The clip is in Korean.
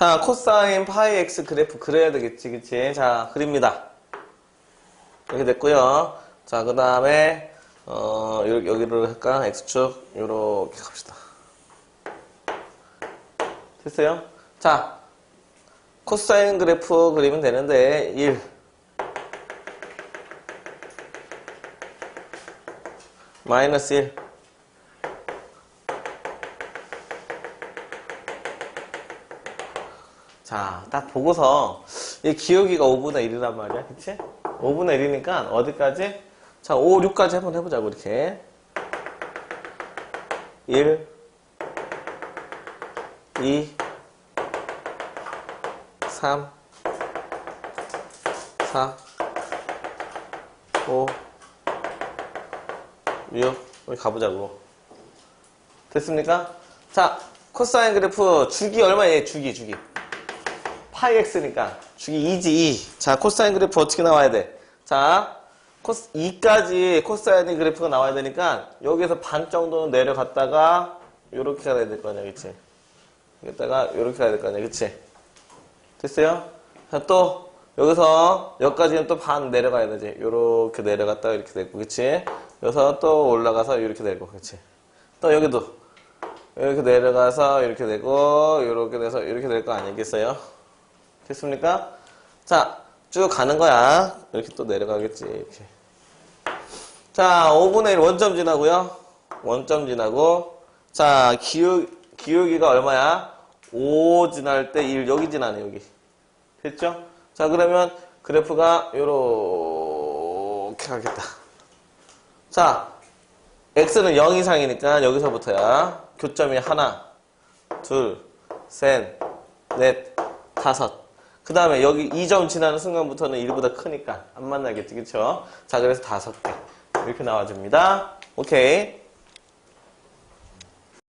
자, 코사인 파이 x 그래프 그려야 되겠지, 그치? 자, 그립니다. 이렇게 됐고요. 자, 그 다음에, 어, 여기, 여기를 할까? x축, 요렇게 갑시다. 됐어요? 자, 코사인 그래프 그리면 되는데, 1. 마이너스 1. 자, 딱 보고서 이 기울기가 5분의 1이란 말이야. 그치? 5분의 1이니까 어디까지? 자, 5, 6까지 한번 해보자고, 이렇게. 1, 2, 3, 4, 5, 6, 여기 가보자고. 됐습니까? 자, 코사인 그래프 주기 얼마예요? 주기, 주기. 파이 x니까 주기 2지 2. 자, 코사인 그래프 어떻게 나와야 돼? 자, 코스 2까지 코사인 그래프가 나와야 되니까 여기서 반 정도는 내려갔다가 요렇게 가야 될 거 아니야, 그치? 여기다가 요렇게 가야 될 거 아니야, 그치? 됐어요? 자, 또 여기서 여기까지는 또 반 내려가야 되지. 요렇게 내려갔다가 이렇게 되고, 그치? 여기서 또 올라가서 이렇게 되고, 그치? 또 여기도 이렇게 내려가서 이렇게 되고, 이렇게 돼서 이렇게 될 거 아니겠어요? 됐습니까? 자, 쭉 가는 거야. 이렇게 또 내려가겠지. 이렇게. 자, 5분의 1 원점 지나고요. 원점 지나고. 자, 기울, 기울기가 얼마야? 5 지날 때 1. 여기 지나네, 여기. 됐죠? 자, 그러면 그래프가 요렇게 가겠다. 자, x는 0 이상이니까 여기서부터야. 교점이 하나, 둘, 셋, 넷, 다섯. 그 다음에 여기 2점 지나는 순간부터는 1보다 크니까 안 만나겠지, 그쵸? 자, 그래서 다섯 개. 이렇게 나와줍니다. 오케이.